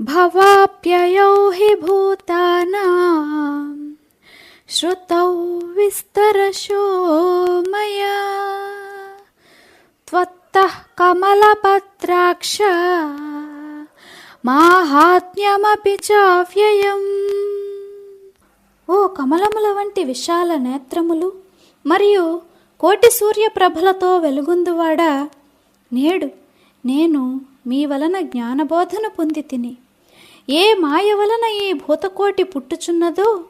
भवाप्ययौ हि भूतानां श्रुतौ विस्तरशो मया त्वत्तः कमलपत्राक्ष మాహాత్మ్యమపి చావ్యయం ఓ కమలముల వంటి విశాల నేత్రములు మరియు కోటి సూర్యప్రభలతో వెలుగుందువాడా నేడు నేను మీ వలన జ్ఞానబోధన పొంది తిని ఏ మాయ వలన ఈ భూతకోటి పుట్టుచున్నదో?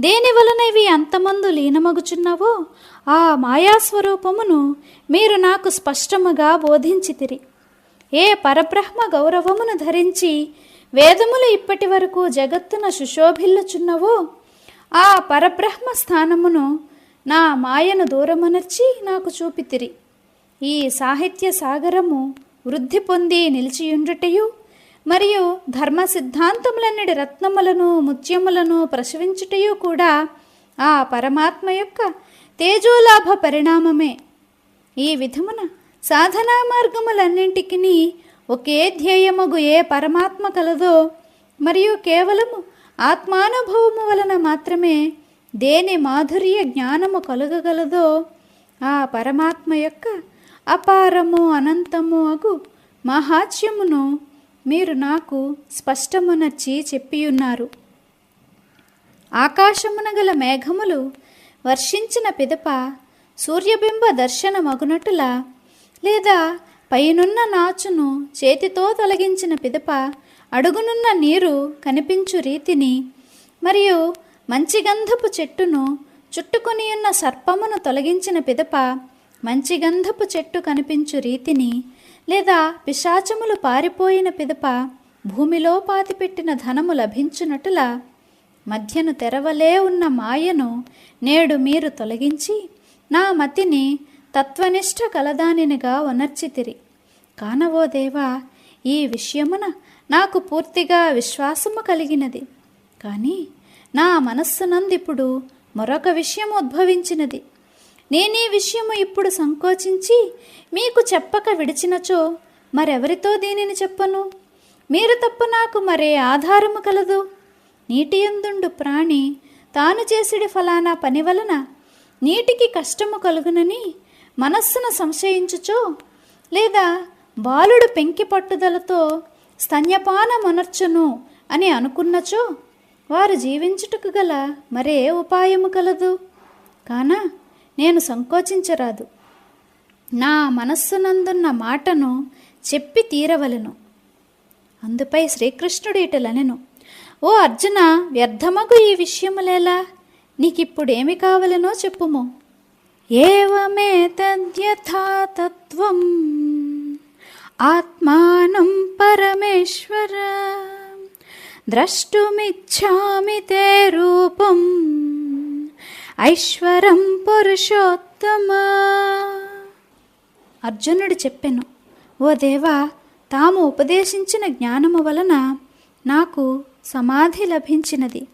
దేని వలన ఇవి అంతమందు లీనమగుచున్నవో? ఆ మాయాస్వరూపమును మీరు నాకు స్పష్టముగా బోధించితిరి. ఏ పరబ్రహ్మ గౌరవమును ధరించి వేదములు ఇప్పటి వరకు జగత్తున సుశోభిల్లుచున్నవో? ఆ పరబ్రహ్మ స్థానమును నా మాయను దూరమనర్చి నాకు చూపితిరి. ఈ సాహిత్య సాగరము వృద్ధి పొంది నిలిచియుండుటయు మరియు ధర్మ సిద్ధాంతములన్నిటి రత్నములను ముత్యములను ప్రసవించుటయు కూడా ఆ పరమాత్మ యొక్క తేజోలాభ పరిణామమే. ఈ విధమున సాధనా మార్గములన్నింటికి ఒకే ధ్యేయముగు ఏ పరమాత్మ కలదో మరియు కేవలము ఆత్మానుభవము వలన మాత్రమే దేని మాధుర్య జ్ఞానము కలుగగలదో ఆ పరమాత్మ యొక్క అపారము అనంతము అగు మహాత్యమును మీరు నాకు స్పష్టమునర్చి చెప్పియున్నారు ఆకాశమున గల మేఘములు వర్షించిన పిదప సూర్యబింబ దర్శనమగునటులా లేదా పైనున్న నాచును చేతితో తొలగించిన పిదప అడుగునున్న నీరు కనిపించు రీతిని మరియు మంచి గంధపు చెట్టును చుట్టుకొని ఉన్న సర్పమును తొలగించిన పిదప మంచి గంధపు చెట్టు కనిపించు రీతిని లేదా పిశాచములు పారిపోయిన పిదప భూమిలో పాతిపెట్టిన ధనము లభించునటులా మధ్యను తెరవలే ఉన్న మాయను నేడు మీరు తొలగించి నా మతిని తత్వనిష్ట కలదానినిగా వనర్చితిరి. కానవో దేవా ఈ విషయమున నాకు పూర్తిగా విశ్వాసము కలిగినది. కానీ నా మనస్సునందిప్పుడు మరొక విషయం ఉద్భవించినది. నేనీ విషయము ఇప్పుడు సంకోచించి మీకు చెప్పక విడిచినచో మరెవరితో దీనిని చెప్పను? మీరు తప్ప నాకు మరే ఆధారము కలదు. నీటి ఎందుండు ప్రాణి తాను చేసిడి ఫలానా పని వలన నీటికి కష్టము కలుగునని మనస్సును సంశయించుచో లేదా బాలుడు పెంకి పట్టుదలతో స్తన్యపానమనర్చును అని అనుకున్నచో వారు జీవించుటకు గల మరే ఉపాయము కలదు? కాన? నేను సంకోచించరాదు. నా మనస్సునందున్న మాటను చెప్పి తీరవలను. అందుపై శ్రీకృష్ణుడు ఇటలనెను. ఓ అర్జున వ్యర్థమగు ఈ విషయములేలా? నీకిప్పుడేమి కావలనో చెప్పుము. ఏవమే తత్వం ఆత్మానం పరమేశ్వర. ద్రష్టుమిచ్చామి తే ఐశ్వరం పురుషోత్తమ. అర్జునుడు చెప్పెను ఓ దేవా తాము ఉపదేశించిన జ్ఞానము వలన నాకు సమాధి లభించినది.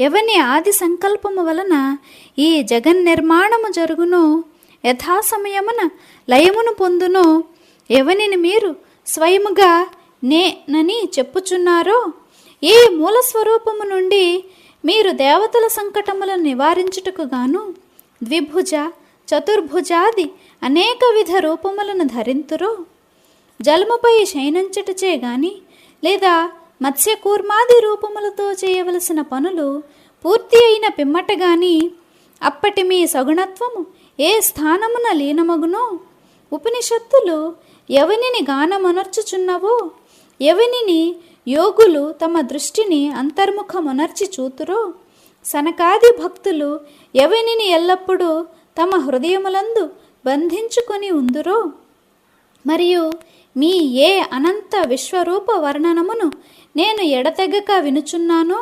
ఎవని ఆది సంకల్పము వలన ఈ జగన్నిర్మాణము జరుగునో యథాసమయమున లయమును పొందునో ఎవనిని మీరు స్వయముగా నేనని చెప్పుచున్నారో ఈ మూల స్వరూపము నుండి మీరు దేవతల సంకటములను నివారించుటకు గాను ద్విభుజ చతుర్భుజాది అనేక విధ రూపములను ధరింతురో. జలముపై శయనించుటచే గాని లేదా మత్స్యకూర్మాది రూపములతో చేయవలసిన పనులు పూర్తి అయిన పిమ్మట గాని అప్పటి మీ సగుణత్వము ఏ స్థానమున లీనమగునో ఉపనిషత్తులు ఎవనిని గానమనర్చుచున్నవో ఎవనిని యోగులు తమ దృష్టిని అంతర్ముఖమునర్చి చూతురో సనకాది భక్తులు ఎవనిని ఎల్లప్పుడూ తమ హృదయములందు బంధించుకొని ఉందురో? మరియు మీ ఏ అనంత విశ్వరూప వర్ణనమును నేను ఎడతెగక వినుచున్నానో?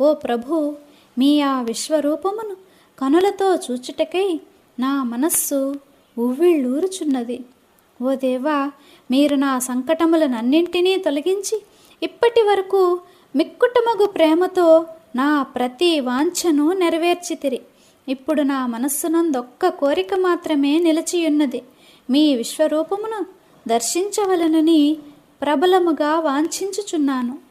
ఓ ప్రభు మీ ఆ విశ్వరూపమును కనులతో చూచుటకై నా మనస్సు ఉవ్విళ్ళూరుచున్నది. ఓ దేవా మీరు నా సంకటములనన్నింటినీ తొలగించి ఇప్పటి వరకు మిక్కుటమగు ప్రేమతో నా ప్రతి వాంఛను నెరవేర్చితిరి. ఇప్పుడు నా మనస్సునందొక్క కోరిక మాత్రమే నిలిచియున్నది. మీ విశ్వరూపమును దర్శించవలనని ప్రబలముగా వాంఛించుచున్నాను.